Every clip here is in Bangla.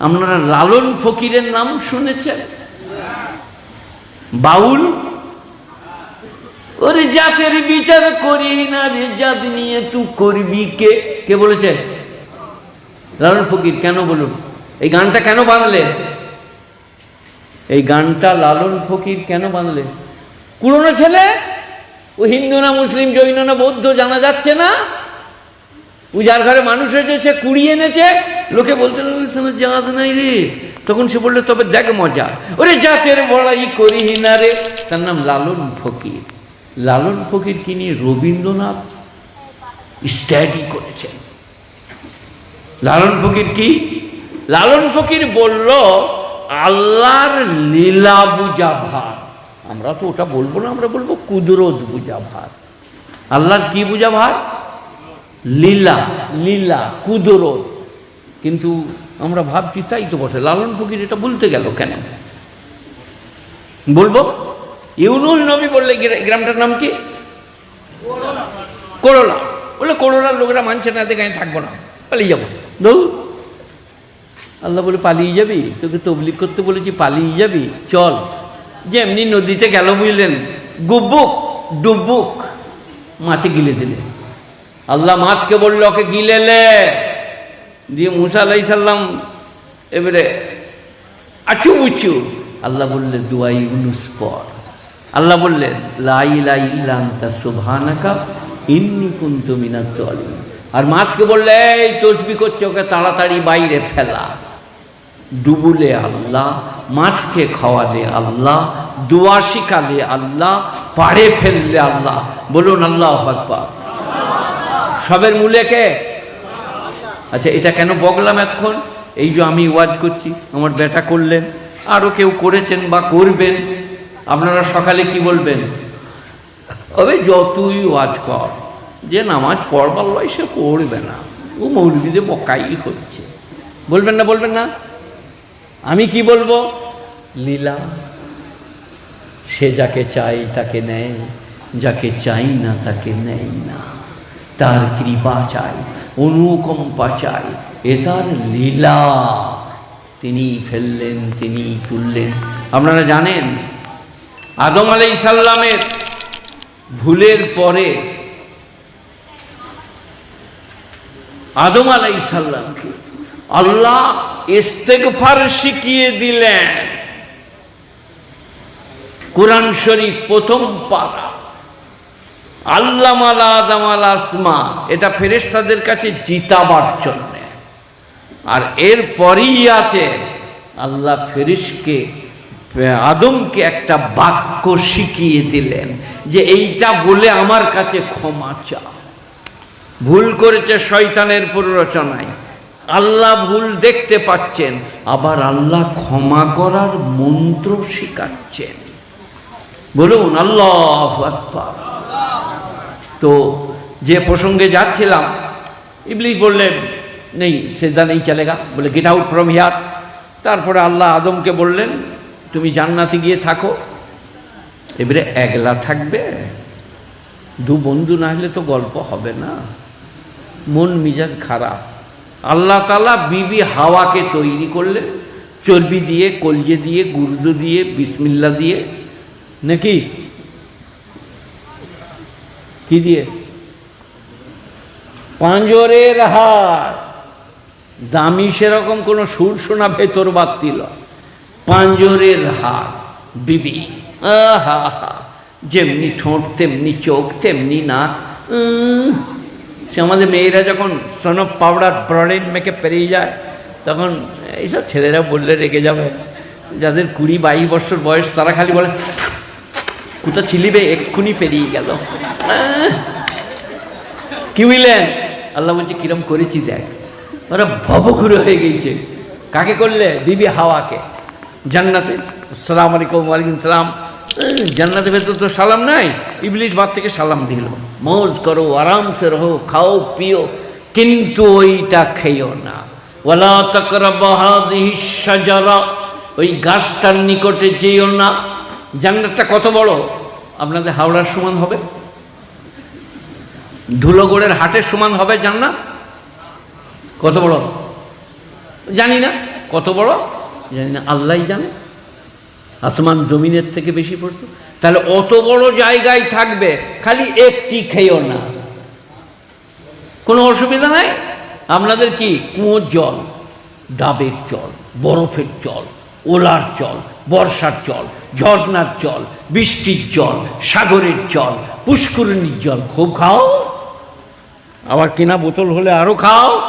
আপনারা লালন ফকিরের নাম শুনেছেন? বাউল? ওরে জাতের বিচার করি না রে, জাত নিয়ে তুই করবি কে? কে বলেছে? লালন ফকির, কেন বলুন? এই গানটা কেন বাঁধলেন এই গানটা লালন ফকির কেন বাঁধলেন পুরনো ছেলে? ও হিন্দু না মুসলিম, জৈন না বৌদ্ধ, জানা যাচ্ছে না? পূজার ঘরে মানুষ এসেছে কুড়িয়ে এনেছে লোকে বলতে লাগল "শোনো, জাত নাই রে। তখন সে বলল তবে দেখ মজা। ওরে জাতের বড়াই করি না রে। তার নাম লালন ফকির। লালন ফকির কি নিয়ে রবীন্দ্রনাথ স্টাডি করেছেন। লালন ফকির কি? লালন ফকির বলল আল্লাহর লীলা বুঝা ভার। আমরা তো ওটা বলব না আমরা বলব কুদরত বুঝা ভার। আল্লাহর কি বুঝা ভার? লীলা লীলা, কুদরত। কিন্তু আমরা ভাবছি তাই তো বসে লালন ফকির এটা বলতে গেল কেন? বলব? ইউনুল নবী বললে গ্রামটার নাম কি? করোলা। বলে করোলার লোকেরা মানছে না দেখে আমি থাকব না, পালিয়ে যাব। দৌড় আল্লাহ বলে পালিয়ে যাবি? তোকে তবলিক করতে বলেছি, পালিয়ে যাবি? চল। যে এমনি নদীতে গেল বুঝলেন গুব্বুক ডুবুক মাছে গিলে দিলে আল্লাহ মাছকে বলল, ওকে গিলেলে দিয়ে মুসা আলাই সাল্লাম এবারে আচু বুচু আল্লাহ বললেন দুয়াই উনুস পর। আল্লাহ বললেন লাই লাই লান্তা সুবহানাকা, ইন্নি কুন্তু মিনাত জালিমিন। আর মাছকে বললে, এই তসবি করছে ওকে, তাড়াতাড়ি বাইরে ফেলা। ডুবুলে আল্লাহ, মাছকে খাওয়ালে আল্লাহ, দোয়া শিখালে আল্লাহ, পাড়ে ফেললে আল্লাহ। বলুন, আল্লাহ আকবার। সবের মূলে কে? আচ্ছা এটা কেন বগলাম এতক্ষণ? এই যে আমি ওয়াজ করছি, আমার বেটা করলেন আরও কেউ করেছেন বা করবেন, আপনারা সকালে কি বলবেন? তবে যতই ওয়াজ কর, যে নামাজ পড়বার লয় সে পড়বে না। ও মৌলবিদে বকাই হচ্ছে। বলবেন না বলবেন না? আমি কি বলব? লীলা। সে যাকে চাই তাকে নেয়, যাকে চাই না তাকে নেয় না। তার কৃপা চাই অনুকম্পা চাই, এ তার লীলা। তিনি ফেললেন, তিনি তুললেন। আপনারা জানেন, আদম আলাই সাল্লামের ভুলের পরে আদম আলাই সাল্লামকে আল্লাহ ইস্তেগফার শিখিয়ে দিলেন। কোরআন শরীফ প্রথম পারা। আল্লামাল আদম আল আসমা, এটা ফেরেশতাদের কাছে জিতাবার জন্য। আর এর পরেই আছে, আল্লাহ ফেরিসকে আদমকে একটা বাক্য শিখিয়ে দিলেন যে এইটা বলে আমার কাছে ক্ষমা চা ভুল করেছে শয়তানের প্ররোচনায়। আল্লাহ ভুল দেখতে পাচ্ছেন, আবার আল্লাহ ক্ষমা করার মন্ত্র শিখাচ্ছেন। বলুন, আল্লাহ আকবার। তো যে প্রসঙ্গে যাচ্ছিলাম, ইবলিস বললেন নেই সেদা নেই চলেগা। বলে গেট আউট ফ্রম হিয়ার তারপরে আল্লাহ আদমকে বললেন, তুমি জান্নাতে গিয়ে থাকো। এবারে একলা থাকবে? দু বন্ধু না হলে তো গল্প হবে না। মন মিজাজ খারাপ। আল্লাহ তালা বিবি হাওয়াকে তৈরি করলেন, চর্বি দিয়ে, কলজে দিয়ে, গুর্দ দিয়ে, বিসমিল্লা দিয়ে, নাকি কি দিয়ে পাঁজরের হার দামি সেরকম কোনো সুর শোনা ভেতর বাত্তিল পাঞ্জরের হার বিবি আহা যেমনি ঠোঁট তেমনি চোখ তেমনি সে আমাদের মেয়েরা যখন সনব পাউডার ব্রডেন মেখে পেরিয়ে যায় তখন এইসব ছেলেরা বললে রেগে যাবে যাদের কুড়ি বাইশ বছর বয়স তারা খালি বলে কোথা ছিলিবে এক্ষুনি পেরিয়ে গেল। কি বুঝলেন আল্লাহ বলছে কিরম করেছি দেখ। ওরা ভবঘুরে হয়ে গেছে কাকে করলে? দিবি হাওয়াকে। জান্নাতে। সালাম আলাইকুম ওয়ালাইকুম সালাম। উম, জান্নাতের ভেতর তো সালাম নাই। ইবলিশ বাদ থেকে সালাম দিল। মৌজ করো আরামসে রহো খাও পিও কিন্তু ওইটা খেয়েও না। ওয়ালা তাকরাবা হাদিহি শাজারা। ওই গাছটার নিকটে যেও না। জান্নাতটা কত বড়? আপনাদের হাওড়ার সমান হবে? ধুলোগড়ের হাটের সমান হবে জান্নাত? কত বড়? জানি না। কত বড়? জানি না। আল্লাহ জানে। আসমান জমিনের থেকে বেশি পড়তো। তাহলে অত বড় জায়গায় থাকবে, খালি একটি খেয়েও না। কোনো অসুবিধা নাই? আপনাদের কি? কুয়োর জল, ডাবের জল, বরফের জল, ওলার জল, বর্ষার জল ঝর্ণার জল, বৃষ্টির জল, সাগরের জল, পুষ্করিণীর জল খুব খাও। আবার কিনা বোতল হলে আরও খাও।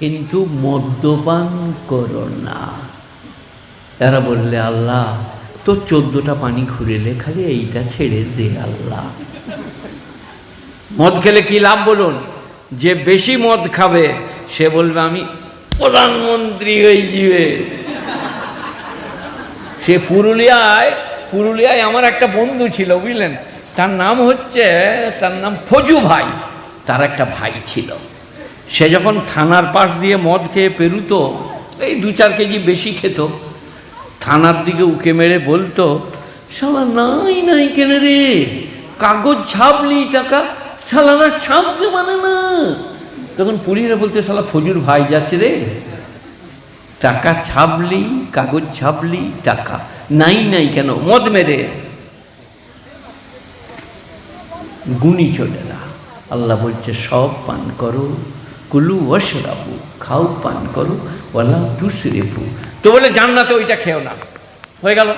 কিন্তু মদ্যপান করো না। এরা বললে, আল্লাহ তো চোদ্দটা পানি ঘুরেলে খালি এইটা ছেড়ে দে, আল্লাহ। মদ খেলে কি লাভ বলুন? যে বেশি মদ খাবে, সে বলবে, আমি প্রধানমন্ত্রী হয়ে যাবে সে পুরুলিয়ায় পুরুলিয়ায় আমার একটা বন্ধু ছিল, বুঝলেন? তার নাম হচ্ছে, তার নাম ফজু ভাই, তার একটা ভাই ছিল। সে যখন থানার পাশ দিয়ে মদ খেয়ে পেরুতো, এই দু চার কেজি বেশি খেত, থানার দিকে উকে মেরে বলতো, শালা নাই নাই কেন রে? কাগজ ছাপলি টাকা, শালারা ছাপতে মানে না। তখন পুলিশরা বলতে, শালা ফজুর ভাই যাচ্ছে রে। টাকা ছাপলি কাগজ ছাপলি টাকা নাই নাই কেন? মদ মেরে। গুণী চলে না। আল্লাহ বলছে, সব পান করো, কুলু ওয়াশরাবু, খাও, পান করো ওলা দুসরেবু তো বলে, জান্নাতে ওইটা খেও না। হয়ে গেল।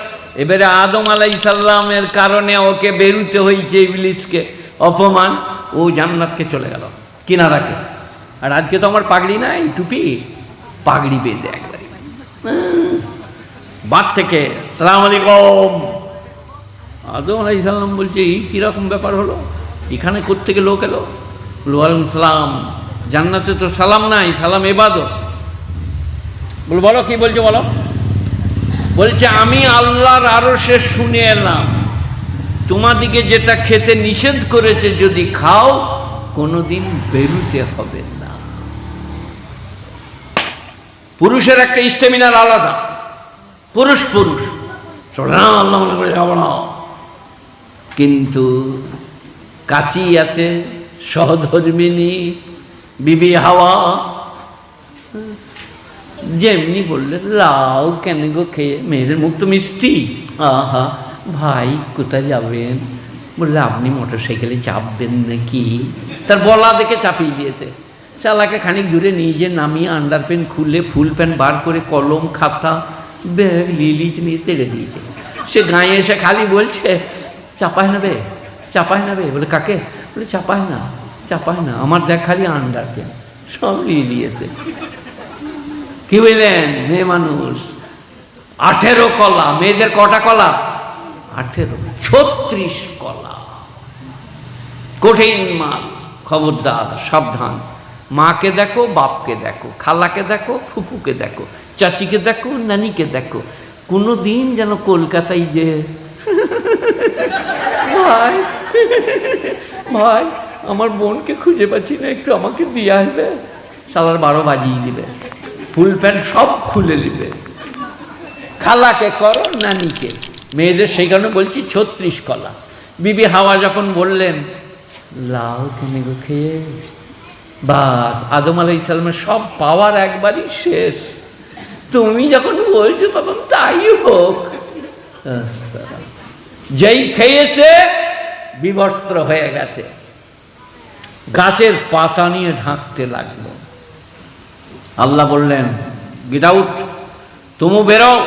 এবারে আদম আলাই সাল্লামের কারণে ওকে বেরুতে হয়েছে ইবলিসকে অপমান। ও জান্নাতকে চলে গেল, কিনারাকে। আর আজকে তো আমার পাগড়ি নাই, টুপি। পাগড়ি বেঁধে একবারে বাদ থেকে, সালাম আলাইকুম। আদম আলাই সাল্লাম বলছে, এই কীরকম ব্যাপার হলো? এখানে কোত্থেকে লোক এলো? বলল, ওয়ালাইকুম সালাম। জান্নাতে তো সালাম নাই, সালাম এবাদত। বলো বলো, কি বলছো বলো? বলছে, আমি আল্লাহর আরও সে শুনে এলাম। তোমাদিকে যেটা খেতে নিষেধ করেছে যদি খাও, কোনোদিন বেরুতে হবে না। পুরুষের একটা স্টেমিনার আলাদা। পুরুষ পুরুষ। আল্লাহ মনে করে যাব না কিন্তু কাচি আছে, সহধর্মিনী, বিবি হাওয়া। যেমনি বললে লাউ কেন গো খেয়ে, মেয়েদের মুখ তো মিষ্টি। আহা, ভাই, কোথায় যাবেন? বললে আপনি মোটর সাইকেলে চাপবেন নাকি? তার বলা দেখে চাপিয়ে দিয়েছে। চালাকে খানিক দূরে যে নামিয়ে আন্ডার প্যান্ট খুলে ফুল প্যান্ট বার করে কলম, খাতা ব্যাগ লিলিচ নিয়ে তেড়ে দিয়েছে। সে গায়ে এসে খালি বলছে, চাপায় নেবে চাপায় নেবে বলে, কাকে? বলে, চাপায় না চাপায় না, আমার দেখ খালি আন্ডার প্যান্ট সব নিয়ে নিয়েছে কি বললেন, মেয়ে মানুষ? আঠেরো কলা, মেয়েদের কটা কলা? আঠেরো, ছত্রিশ কলা। কঠিন মাল, খবরদার, সাবধান। মাকে দেখো, বাপকে দেখো, খালাকে দেখো ফুপুকে দেখো, চাচিকে দেখো, নানিকে দেখো কোনো দিন যেন কলকাতায় যে ভাই ভাই, আমার বোনকে খুঁজে পাচ্ছি না, একটু আমাকে দিয়ে আসবে। সালার বারো বাজিয়ে দিবে, ফুল প্যান্ট সব খুলে নিবে। খালাকে করো, নানিকে। মেয়েদের সেই কারণে বলছি ছত্রিশ কলা। বিবি হাওয়া যখন বললেন, লাউ গো খেয়ে? বাস, আদম আলাই ইসলামের সব পাওয়ার একবারই শেষ। তুমি যখন বলছো তখন তাই হোক। যেই খেয়েছে, বিবস্ত্র হয়ে গেছে। গাছের পাতা নিয়ে ঢাকতে লাগল। আল্লাহ বললেন আউট তুমু বেরো।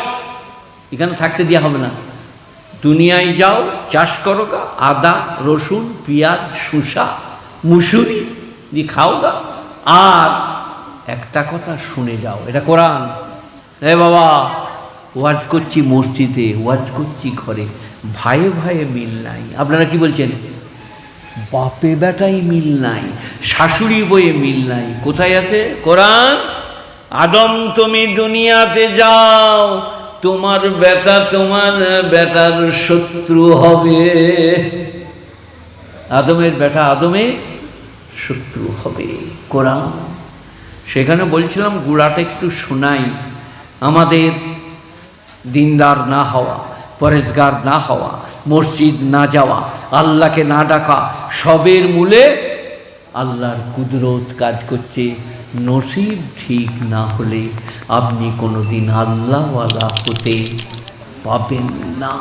এখানে থাকতে দেওয়া হবে না। দুনিয়ায় যাও, চাষ করো আদা, রসুন, পেঁয়াজ শুষা মুসুরি দিয়ে খাও দাও আর একটা কথা শুনে যাও, এটা কোরআন। এ বাবা, ওয়াজ করছি মসজিদে, ওয়াজ করছি ঘরে, ভাইয়ে ভাইয়ে মিল নাই। আপনারা কি বলছেন? বাপে বেটাই মিল নাই, শাশুড়ি বইয়ে মিল নাই। কোথায় আছে? কোরআন? আদম, তুমি দুনিয়াতে যাও, তোমার বেটা তোমার বেটার শত্রু হবে। আদমের বেটা আদমের শত্রু হবে। কোরআন, সেখানে বলছিলাম, গুড়াটা একটু শোনাই। আমাদের দিনদার না হওয়া, পরেজগার না হওয়া, মসজিদ না যাওয়া, আল্লাহকে না ডাকা, সবের মূলে আল্লাহর কুদরত কাজ করছে। নসিব ঠিক না হলে আপনি কোনোদিন আল্লাহওয়ালা হতে পাবেন না।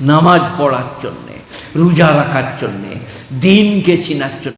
নামাজ পড়ার জন্যে, রোজা রাখার জন্যে, দিনকে চিনার জন্য।